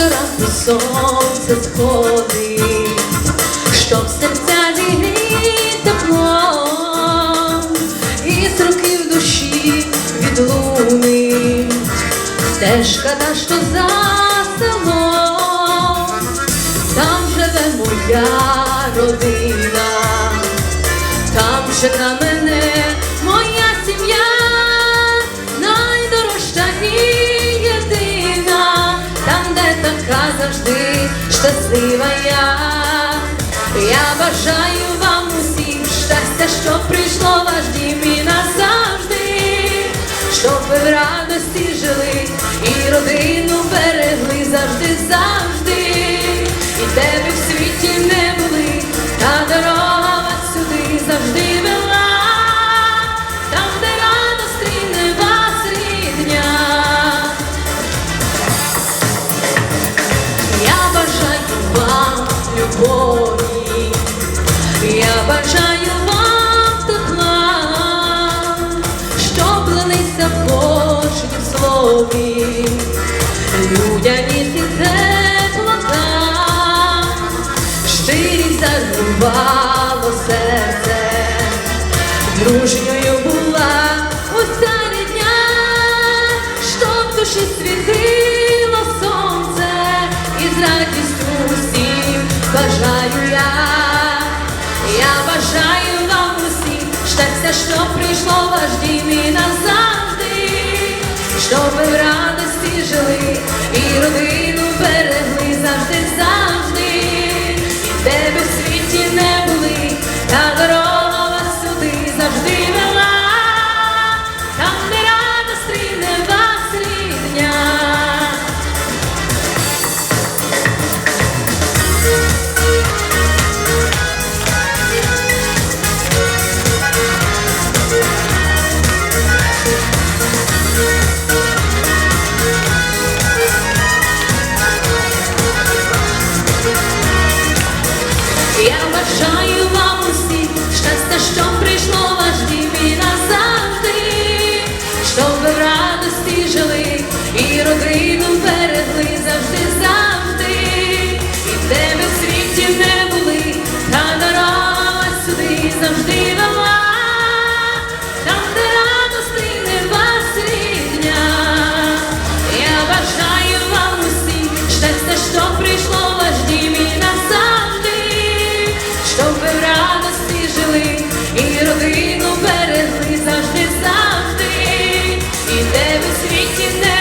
щоранку сонце сходить, щоб серця зігріти теплом, і з руки в душі відлунить стежка та, що за селом, там живе моя родина, там чека щаслива я. Я бажаю вам усім щастя, щоб прийшло ваш дім і назавжди, щоб ви в радості жили і родину берегли завжди, завжди, лилися в кожнім слові, людяність і теплота, щирість зарвало серце, дружньою була уся рідня, щоб душі світило сонце, і з радістю усім бажаю я, я бажаю вам усім щастя, що прийшло ваш дім і назавжди, щоб ви в радості жили і завжди там, де радости не вас. Я бажаю вам усім щастя, прийшло в ваш дім і щоб ви в радості жили і родину берегли завжди, завжди, і де ви світі не